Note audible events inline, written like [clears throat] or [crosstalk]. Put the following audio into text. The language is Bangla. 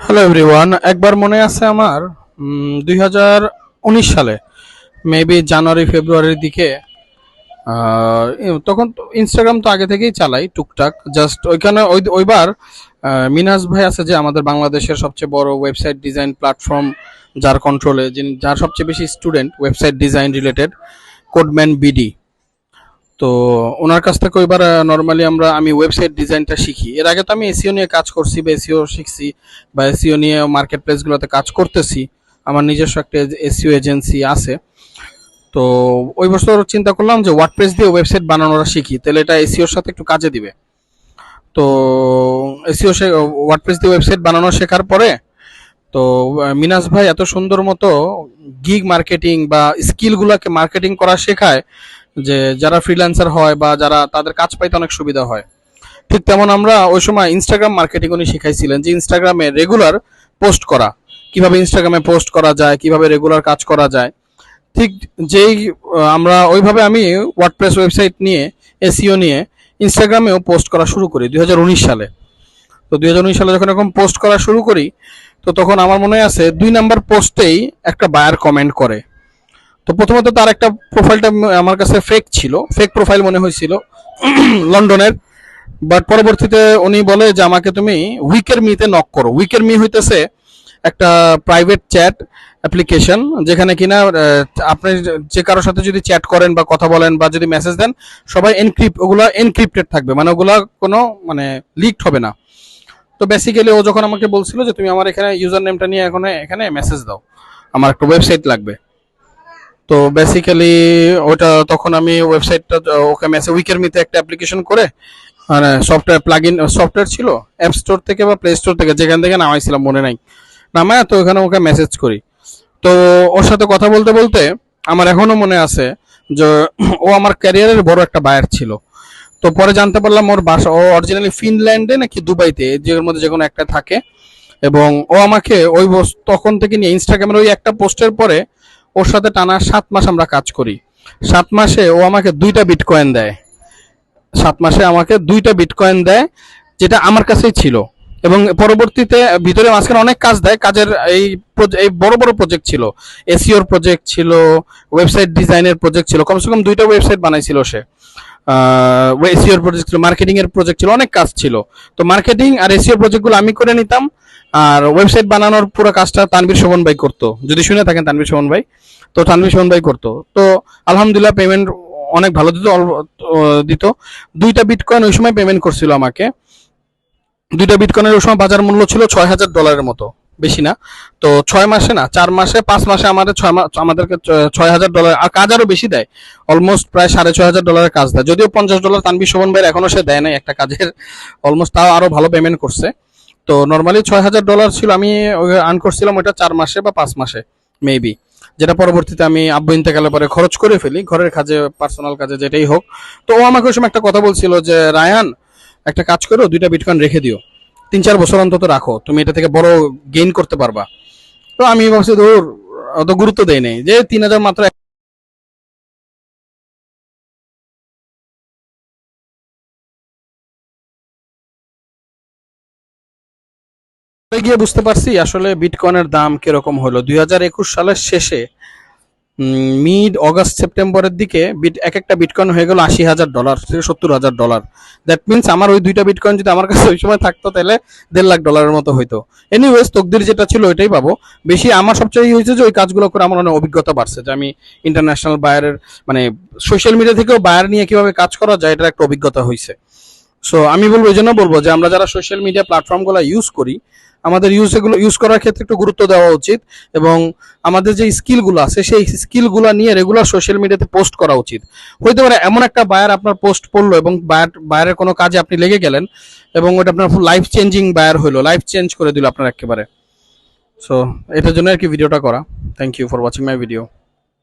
হ্যালো এভরিওয়ান একবার মনে আছে আমার? দুই হাজার উনিশ সালে মেবি জানুয়ারি, ফেব্রুয়ারির দিকে তখন ইনস্টাগ্রাম তো আগে থেকেই চালাই, টুকটাক। জাস্ট ওইখানে ওই, ওইবার মিনাজ ভাই আছে যে আমাদের বাংলাদেশের সবচেয়ে বড় ওয়েবসাইট ডিজাইন প্ল্যাটফর্ম যার কন্ট্রোলে যিনি যার সবচেয়ে বেশি student website design related Codeman BD তো ওনার কাছ থেকে ওইবার নর্মালি আমরা, আমি ওয়েবসাইট ডিজাইনটা শিখি। এর আগে তো আমি এসিও নিয়ে কাজ করছি বা এসিও শিখছি বা এসিও নিয়ে মার্কেট প্লেসগুলোতে কাজ করতেছি। আমার নিজস্ব একটা এসিও এজেন্সি আছে। তো ওই বছর চিন্তা করলাম যে ওয়ার্ডপ্রেস দিয়ে ওয়েবসাইট বানানোটা শিখি, তাহলে এটা এসিওর সাথে একটু কাজে দিবে। তো এসিও ওয়ার্ডপ্রেস দিয়ে ওয়েবসাইট বানানো শেখার পরে, তো মিনাস ভাই এত সুন্দর মতো গিগ মার্কেটিং বা স্কিলগুলোকে মার্কেটিং করা শেখায় যে যারা ফ্রিল্যান্সার হয় বা যারা তাদের কাজ পাইতে অনেক সুবিধা হয়। ঠিক তেমন আমরা ওই সময় ইনস্টাগ্রাম মার্কেটিং উনি শিখাইছিলেন যে ইনস্টাগ্রামে রেগুলার পোস্ট করা। কীভাবে ইনস্টাগ্রামে পোস্ট করা যায়, কীভাবে রেগুলার কাজ করা যায়। ঠিক যেই আমরা ওইভাবে আমি ওয়ার্ডপ্রেস ওয়েবসাইট নিয়ে এসিও নিয়ে ইনস্টাগ্রামেও পোস্ট করা শুরু করি দুই হাজার উনিশ সালে। তো দুই হাজার উনিশ সালে যখন এরকম পোস্ট করা শুরু করি, তো তখন আমার মনে আছে দুই নাম্বার পোস্টেই একটা বায়ার কমেন্ট করে। তো প্রথমত তার একটা প্রোফাইলটা আমার কাছে ফেক ছিল। ফেক প্রোফাইল মনে হয়েছিল [clears throat] লন্ডনের। বাট পরবর্তীতে উনি বলে যে, আমাকে তুমি উইকের মিতে নক করো। উইকের মি হইতেছে একটা প্রাইভেট চ্যাট অ্যাপ্লিকেশন যেখানে কিনা আপনি যে কারোর সাথে যদি চ্যাট করেন বা কথা বলেন বা যদি মেসেজ দেন, সবাই এনক্রিপ্ট ওগুলো এনক্রিপ্টেড থাকবে। মানে ওগুলা কোনো মানে লিকড হবে না। তো বেসিক্যালি ও যখন আমাকে বলছিল যে, তুমি আমার এখানে ইউজার নেমটা নিয়ে এখন এখানে মেসেজ দাও। আমার একটা ওয়েবসাইট লাগবে। তো বেসিক্যালি ওটা তখন আমি ওয়েবসাইটটা ওকে মেসেজ উইকের মিতে একটা অ্যাপ্লিকেশন করে মানে সফটওয়্যার প্লাগ ইন সফটওয়্যার ছিল অ্যাপ স্টোর থেকে বা প্লে স্টোর থেকে, যেখান থেকে নামাইছিলাম, মনে নাই। নামায় তো ওখানে ওকে মেসেজ করি। তো ওর সাথে কথা বলতে বলতে আমার এখনও মনে আছে যে ও আমার ক্যারিয়ারের বড় একটা বায়ার ছিল। তো পরে জানতে পারলাম ওর বাসা, ও অরিজিনালি ফিনল্যান্ডে নাকি দুবাইতে যে মধ্যে যে কোনো একটা থাকে। এবং ও আমাকে ওই তখন থেকে নিয়ে ইনস্টাগ্রামের ওই একটা পোস্টের পরে ওর সাথে টানা সাত মাস আমরা কাজ করি। সাত মাসে ও আমাকে দুইটা বিটকয়েন দেয়। সাত মাসে আমাকে দুইটা বিটকয়েন দেয়, যেটা আমার কাছেই ছিল। এবং পরবর্তীতে ভিতরে মাঝখানে অনেক কাজ দেয়, কাজের এই এই বড় বড় প্রজেক্ট ছিল। এসিওর প্রজেক্ট ছিল ওয়েবসাইট ডিজাইনের প্রজেক্ট ছিল, কমসে কম দুইটা ওয়েবসাইট বানাইছিল সে। এসিওর প্রজেক্ট ছিল মার্কেটিং এর প্রজেক্ট ছিল, অনেক কাজ ছিল। তো মার্কেটিং আর এসিও প্রজেক্টগুলো আমি করে নিতাম। আর ওয়েবসাইট বানানোর পুরো কাজটা তানভীর শোভন ভাই করতো। যদি শুনে থাকেন তানভীর শোভন ভাই। তো তানভীর শোভন ভাই করতো। তো আলহামদুলিল্লাহ পেমেন্ট অনেক ভালো দিত দিত। দুইটা বিটকয়েন ওই সময় পেমেন্ট করছিল আমাকে। দুইটা বিটকয়েনের ওই সময় বাজার মূল্য ছিল ছয় হাজার ডলারের মতো। বেশি না। তো ছয় মাসে না, চার মাসে, পাঁচ মাসে আমাদের ছয় মাস আমাদেরকে ছয় হাজার ডলার আর কাজ আরও বেশি দেয়। অলমোস্ট প্রায় সাড়ে ছয় হাজার ডলারের কাজ দেয়। যদিও পঞ্চাশ ডলার তানবি শোভন ভাইয়ের এখনও সে দেয় নাই একটা কাজের। অলমোস্ট তাও আরও ভালো পেমেন্ট করছে। তো নর্মালি ছয় হাজার ডলার ছিল, আমি আর্ন করছিলাম ওইটা চার মাসে বা পাঁচ মাসে মেবি যেটা পরবর্তীতে আমি আব্বু ইন্তেকালের পরে খরচ করে ফেলি, ঘরের কাজে পার্সোনাল কাজে যেটাই হোক। তো ও আমাকে ওই সময় একটা কথা বলছিল যে, রায়ান, একটা কাজ করো, দুইটা বিটকয়েন রেখে দিও। তিন চার বছর অন্তত রাখো, তুমি এটা থেকে বড় গেইন করতে পারবা। তো আমি ভাবছি ধর অত গুরুত্ব দেই নাই, যে তিন হাজার মাত্র গিয়ে বুঝতে পারছি আসলে বিটকয়েনের দাম কীরকম হলো। দুই হাজার একুশ সালের শেষে মিড অগস্ট সেপ্টেম্বরের দিকে বিট এক একটা বিটকয়েন হয়ে গেল আশি হাজার ডলার থেকে সত্তর হাজার ডলার দ্যাট মিনস আমার ওই দুইটা বিটকয়েন যদি আমার কাছে [laughs] ওই সময় থাকতো, তাহলে দেড় লাখ ডলারের মতো হইতো। এনিওয়েজ তকদির যেটা ছিল ওইটাই পাবো। বেশি আমার সবচেয়ে ই হয়েছে যে ওই কাজগুলো করে আমার অনেক অভিজ্ঞতা বাড়ছে, যে আমি ইন্টারন্যাশনাল বায়ারের মানে সোশ্যাল মিডিয়া থেকেও বায়ার নিয়ে কীভাবে কাজ করা যায়, এটার একটা অভিজ্ঞতা হয়েছে সো আমি বলব, এই জন্য বলব যে আমরা যারা সোশ্যাল মিডিয়া প্ল্যাটফর্মগুলো ইউজ করি, আমাদের ইউজ এগুলো ইউজ করার ক্ষেত্রে একটু গুরুত্ব দেওয়া উচিত এবং আমাদের যে স্কিলগুলো আছে, সেই স্কিলগুলো নিয়ে রেগুলার সোশ্যাল মিডিয়াতে পোস্ট করা উচিত। হইতে পারে এমন একটা বায়ার আপনার পোস্ট পড়ল এবং বায়ার বায়ারের কোনো কাজে আপনি লেগে গেলেন এবং ওটা আপনার লাইফ চেঞ্জিং বায়ার হলো লাইফ চেঞ্জ করে দিল আপনার একেবারে। সো এটার জন্য আর কি ভিডিওটা করা। Thank you for watching my video